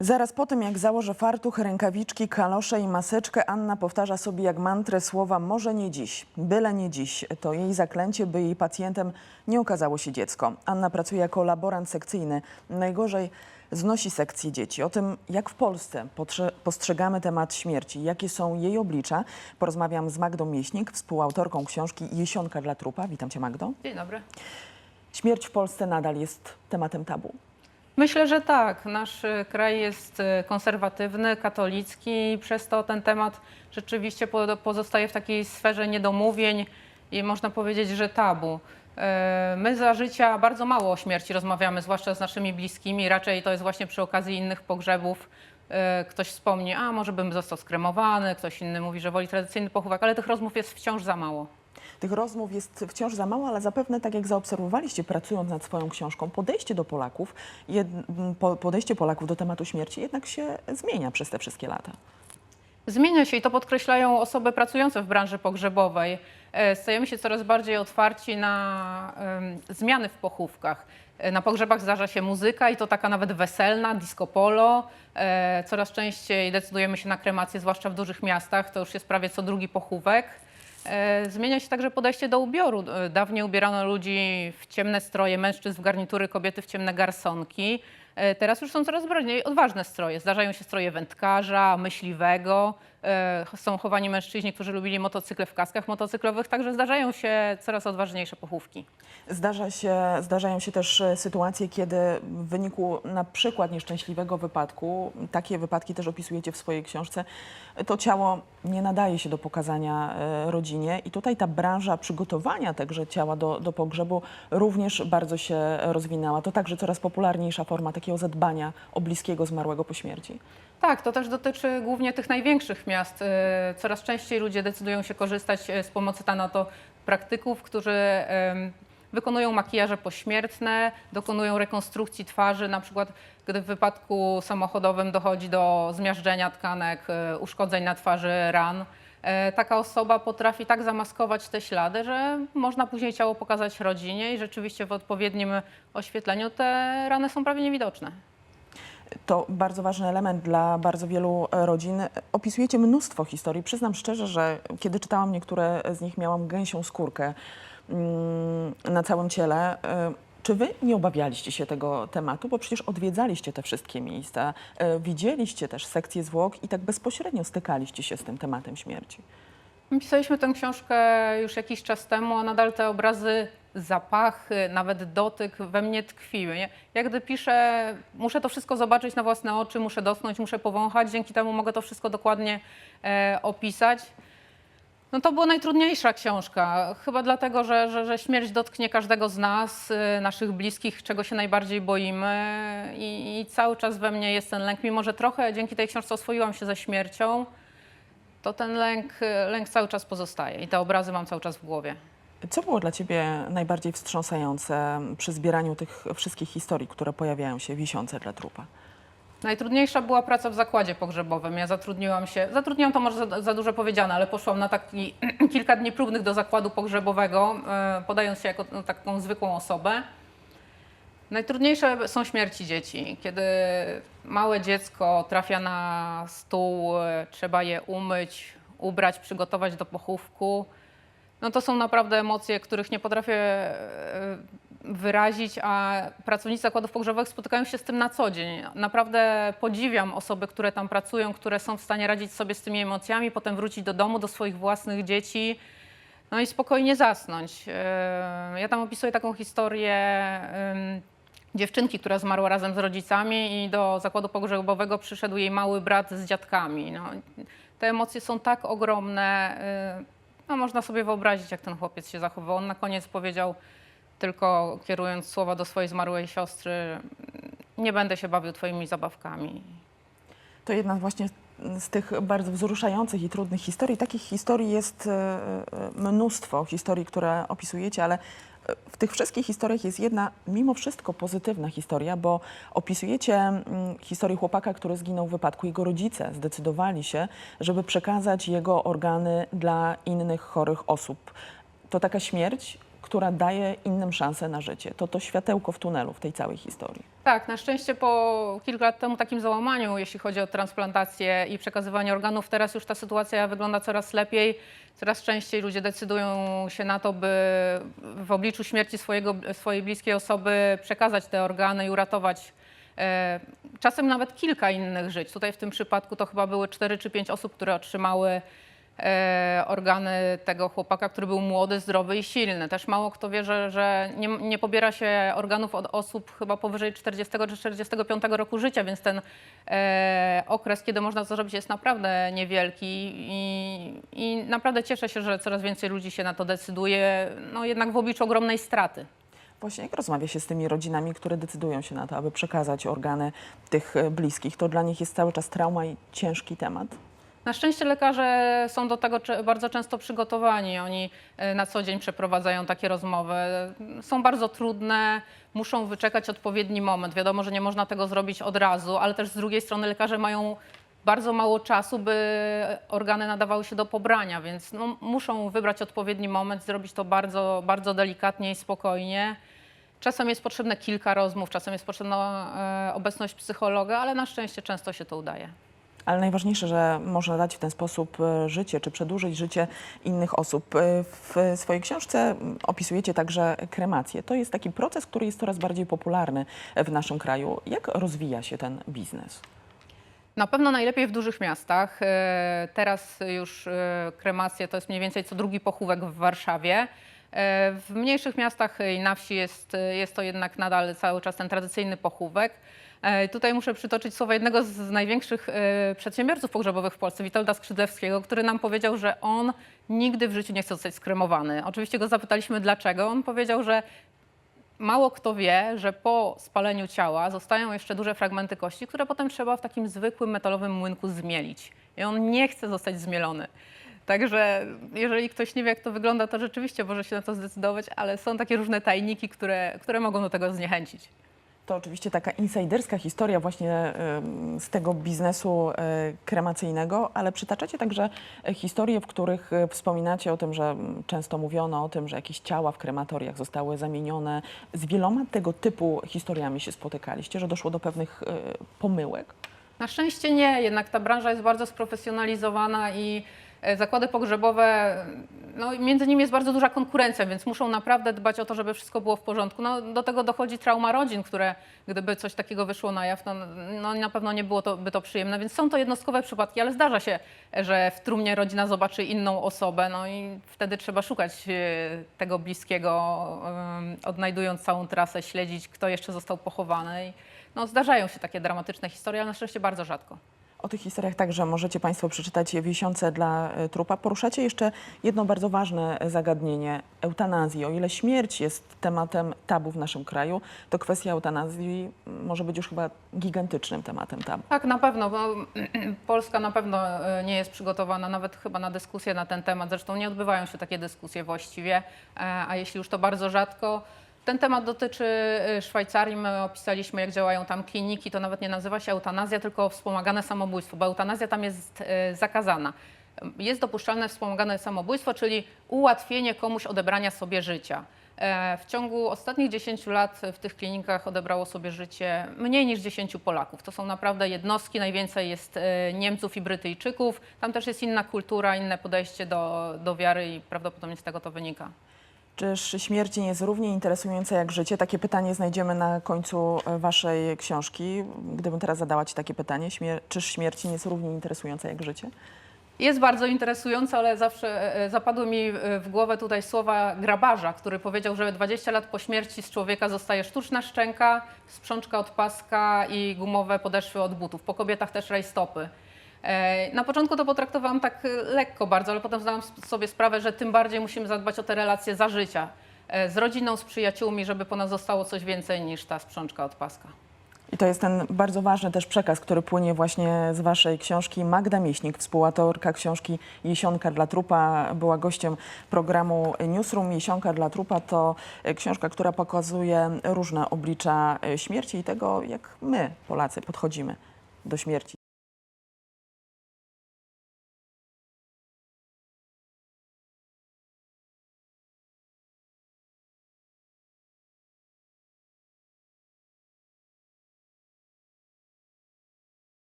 Zaraz po tym, jak założę fartuch, rękawiczki, kalosze i maseczkę, Anna powtarza sobie jak mantrę słowa może nie dziś, byle nie dziś. To jej zaklęcie, by jej pacjentem nie okazało się dziecko. Anna pracuje jako laborant sekcyjny. Najgorzej znosi sekcję dzieci. O tym, jak w Polsce postrzegamy temat śmierci, jakie są jej oblicza, porozmawiam z Magdą Mieśnik, współautorką książki Jesionka dla trupa. Witam cię Magdo. Dzień dobry. Śmierć w Polsce nadal jest tematem tabu. Myślę, że tak. Nasz y, kraj jest y, konserwatywny, katolicki i przez to ten temat rzeczywiście po- pozostaje w takiej sferze niedomówień i można powiedzieć, że tabu. E, My za życia bardzo mało o śmierci rozmawiamy, zwłaszcza z naszymi bliskimi. Raczej to jest właśnie przy okazji innych pogrzebów. E, Ktoś wspomni, a może bym został skremowany, ktoś inny mówi, że woli tradycyjny pochówek, ale tych rozmów jest wciąż za mało. Tych rozmów jest wciąż za mało, ale zapewne, tak jak zaobserwowaliście, pracując nad swoją książką, podejście do Polaków, podejście Polaków do tematu śmierci jednak się zmienia przez te wszystkie lata. Zmienia się i to podkreślają osoby pracujące w branży pogrzebowej. E, Stajemy się coraz bardziej otwarci na zmiany w pochówkach. E, Na pogrzebach zdarza się muzyka i to taka nawet weselna, disco polo. E, Coraz częściej decydujemy się na kremację, zwłaszcza w dużych miastach. To już jest prawie co drugi pochówek. E, Zmienia się także podejście do ubioru. E, Dawniej ubierano ludzi w ciemne stroje, mężczyzn w garnitury, kobiety w ciemne garsonki. E, Teraz już są coraz bardziej odważne stroje. Zdarzają się stroje wędkarza, myśliwego. E, Są chowani mężczyźni, którzy lubili motocykle w kaskach motocyklowych. Także zdarzają się coraz odważniejsze pochówki. Zdarza się, zdarzają się też e, sytuacje, kiedy w wyniku na przykład nieszczęśliwego wypadku, takie wypadki też opisujecie w swojej książce, to ciało nie nadaje się do pokazania e, rodzinie i tutaj ta branża przygotowania także ciała do, do pogrzebu również bardzo się rozwinęła. To także coraz popularniejsza forma takiego zadbania o bliskiego zmarłego po śmierci. Tak, to też dotyczy głównie tych największych miast. E, Coraz częściej ludzie decydują się korzystać e, z pomocy tanatopraktyków, którzy em, wykonują makijaże pośmiertne, dokonują rekonstrukcji twarzy, na przykład gdy w wypadku samochodowym dochodzi do zmiażdżenia tkanek, e, uszkodzeń na twarzy, ran. E, Taka osoba potrafi tak zamaskować te ślady, że można później ciało pokazać rodzinie i rzeczywiście w odpowiednim oświetleniu te rany są prawie niewidoczne. To bardzo ważny element dla bardzo wielu e, rodzin. Opisujecie mnóstwo historii. Przyznam szczerze, że kiedy czytałam niektóre z nich, miałam gęsią skórkę mm, na całym ciele. E, Czy wy nie obawialiście się tego tematu? Bo przecież odwiedzaliście te wszystkie miejsca, e, widzieliście też sekcje zwłok i tak bezpośrednio stykaliście się z tym tematem śmierci. Pisaliśmy tę książkę już jakiś czas temu, a nadal te obrazy, zapachy, nawet dotyk we mnie tkwiły. Jak gdy piszę, muszę to wszystko zobaczyć na własne oczy, muszę dotknąć, muszę powąchać, dzięki temu mogę to wszystko dokładnie e, opisać. No to była najtrudniejsza książka, chyba dlatego, że, że, że śmierć dotknie każdego z nas, y, naszych bliskich, czego się najbardziej boimy i, i cały czas we mnie jest ten lęk, mimo że trochę dzięki tej książce oswoiłam się ze śmiercią, to ten lęk, lęk cały czas pozostaje i te obrazy mam cały czas w głowie. Co było dla ciebie najbardziej wstrząsające przy zbieraniu tych wszystkich historii, które pojawiają się wisiące dla trupa? Najtrudniejsza była praca w zakładzie pogrzebowym. Ja zatrudniłam się, zatrudniłam to może za, za dużo powiedziane, ale poszłam na taki kilka dni próbnych do zakładu pogrzebowego, e, podając się jako no, taką zwykłą osobę. Najtrudniejsze są śmierci dzieci. Kiedy małe dziecko trafia na stół, trzeba je umyć, ubrać, przygotować do pochówku. No to są naprawdę emocje, których nie potrafię e, wyrazić, a pracownicy zakładów pogrzebowych spotykają się z tym na co dzień. Naprawdę podziwiam osoby, które tam pracują, które są w stanie radzić sobie z tymi emocjami, potem wrócić do domu, do swoich własnych dzieci, no i spokojnie zasnąć. E, Ja tam opisuję taką historię dziewczynki, która zmarła razem z rodzicami i do zakładu pogrzebowego przyszedł jej mały brat z dziadkami. No, te emocje są tak ogromne, y, no, można sobie wyobrazić, jak ten chłopiec się zachowywał. On na koniec powiedział, tylko kierując słowa do swojej zmarłej siostry, nie będę się bawił twoimi zabawkami. To jedna właśnie z tych bardzo wzruszających i trudnych historii. Takich historii jest e, e, mnóstwo, historii, które opisujecie, ale w tych wszystkich historiach jest jedna mimo wszystko pozytywna historia, bo opisujecie mm, historię chłopaka, który zginął w wypadku. Jego rodzice zdecydowali się, żeby przekazać jego organy dla innych chorych osób. To taka śmierć, która daje innym szansę na życie. To to światełko w tunelu w tej całej historii. Tak, na szczęście po kilka lat temu takim załamaniu, jeśli chodzi o transplantację i przekazywanie organów, teraz już ta sytuacja wygląda coraz lepiej. Coraz częściej ludzie decydują się na to, by w obliczu śmierci swojego, swojej bliskiej osoby przekazać te organy i uratować e, czasem nawet kilka innych żyć. Tutaj w tym przypadku to chyba były cztery czy pięć osób, które otrzymały organy tego chłopaka, który był młody, zdrowy i silny. Też mało kto wie, że, że nie, nie pobiera się organów od osób chyba powyżej 40 czy 45 roku życia, więc ten e, okres, kiedy można to zrobić, jest naprawdę niewielki i, i naprawdę cieszę się, że coraz więcej ludzi się na to decyduje, no jednak w obliczu ogromnej straty. Właśnie jak rozmawia się z tymi rodzinami, które decydują się na to, aby przekazać organy tych e, bliskich? To dla nich jest cały czas trauma i ciężki temat. Na szczęście lekarze są do tego bardzo często przygotowani. Oni e, na co dzień przeprowadzają takie rozmowy. Są bardzo trudne, muszą wyczekać odpowiedni moment. Wiadomo, że nie można tego zrobić od razu, ale też z drugiej strony lekarze mają bardzo mało czasu, by organy nadawały się do pobrania, więc no, muszą wybrać odpowiedni moment, zrobić to bardzo, bardzo delikatnie i spokojnie. Czasem jest potrzebne kilka rozmów, czasem jest potrzebna e, obecność psychologa, ale na szczęście często się to udaje. Ale najważniejsze, że można dać w ten sposób e, życie, czy przedłużyć życie innych osób. E, W swojej książce m, opisujecie także kremację. To jest taki proces, który jest coraz bardziej popularny w naszym kraju. Jak rozwija się ten biznes? Na pewno najlepiej w dużych miastach. E, Teraz już kremacje to jest mniej więcej co drugi pochówek w Warszawie. W mniejszych miastach i na wsi jest, jest to jednak nadal cały czas ten tradycyjny pochówek. E, Tutaj muszę przytoczyć słowa jednego z największych e, przedsiębiorców pogrzebowych w Polsce, Witolda Skrzydlewskiego, który nam powiedział, że on nigdy w życiu nie chce zostać skremowany. Oczywiście go zapytaliśmy dlaczego. On powiedział, że Mało kto wie, że po spaleniu ciała zostają jeszcze duże fragmenty kości, które potem trzeba w takim zwykłym metalowym młynku zmielić. I on nie chce zostać zmielony. Także jeżeli ktoś nie wie, jak to wygląda, to rzeczywiście może się na to zdecydować, ale są takie różne tajniki, które, które mogą do tego zniechęcić. To oczywiście taka insajderska historia właśnie z tego biznesu e, kremacyjnego, ale przytaczacie także historie, w których e, wspominacie o tym, że często mówiono o tym, że jakieś ciała w krematoriach zostały zamienione. Z wieloma tego typu historiami się spotykaliście, że doszło do pewnych e, pomyłek. Na szczęście nie, jednak ta branża jest bardzo sprofesjonalizowana i zakłady pogrzebowe, no między nimi jest bardzo duża konkurencja, więc muszą naprawdę dbać o to, żeby wszystko było w porządku. No, do tego dochodzi trauma rodzin, które gdyby coś takiego wyszło na jaw, no, no na pewno nie było to, by to przyjemne, więc są to jednostkowe przypadki, ale zdarza się, że w trumnie rodzina zobaczy inną osobę, no i wtedy trzeba szukać e, tego bliskiego, em, odnajdując całą trasę, śledzić, kto jeszcze został pochowany. No, zdarzają się takie dramatyczne historie, ale na szczęście bardzo rzadko. O tych historiach także możecie Państwo przeczytać w Miesiące dla e, trupa. Poruszacie jeszcze jedno bardzo ważne zagadnienie eutanazji. O ile śmierć jest tematem tabu w naszym kraju, to kwestia eutanazji może być już chyba gigantycznym tematem tabu. Tak, na pewno, bo Polska na pewno e, nie jest przygotowana nawet chyba na dyskusję na ten temat. Zresztą nie odbywają się takie dyskusje właściwie, e, a jeśli już to bardzo rzadko. Ten temat dotyczy e, Szwajcarii. My opisaliśmy, jak działają tam kliniki. To nawet nie nazywa się eutanazja, tylko wspomagane samobójstwo, bo eutanazja tam jest e, zakazana. Jest dopuszczalne wspomagane samobójstwo, czyli ułatwienie komuś odebrania sobie życia. E, W ciągu ostatnich 10 lat w tych klinikach odebrało sobie życie mniej niż 10 Polaków. To są naprawdę jednostki, najwięcej jest e, Niemców i Brytyjczyków. Tam też jest inna kultura, inne podejście do, do wiary i prawdopodobnie z tego to wynika. Czyż śmierć nie jest równie interesująca jak życie? Takie pytanie znajdziemy na końcu e, Waszej książki. Gdybym teraz zadała Ci takie pytanie, śmier- czyż śmierć nie jest równie interesująca jak życie? Jest bardzo interesująca, ale zawsze e, zapadły mi e, w głowę tutaj słowa grabarza, który powiedział, że 20 lat po śmierci z człowieka zostaje sztuczna szczęka, sprzączka od paska i gumowe podeszwy od butów. Po kobietach też rajstopy. E, Na początku to potraktowałam tak e, lekko bardzo, ale potem zdałam sobie sprawę, że tym bardziej musimy zadbać o te relacje za życia. e, Z rodziną, z przyjaciółmi, żeby po nas zostało coś więcej niż ta sprzączka od paska. I to jest ten bardzo ważny też przekaz, który płynie właśnie z Waszej książki. Magda Mieśnik, współautorka książki Jesionka dla trupa, była gościem programu Newsroom. Jesionka dla trupa to e, książka, która pokazuje różne oblicza e, śmierci i tego, jak my, Polacy, podchodzimy do śmierci.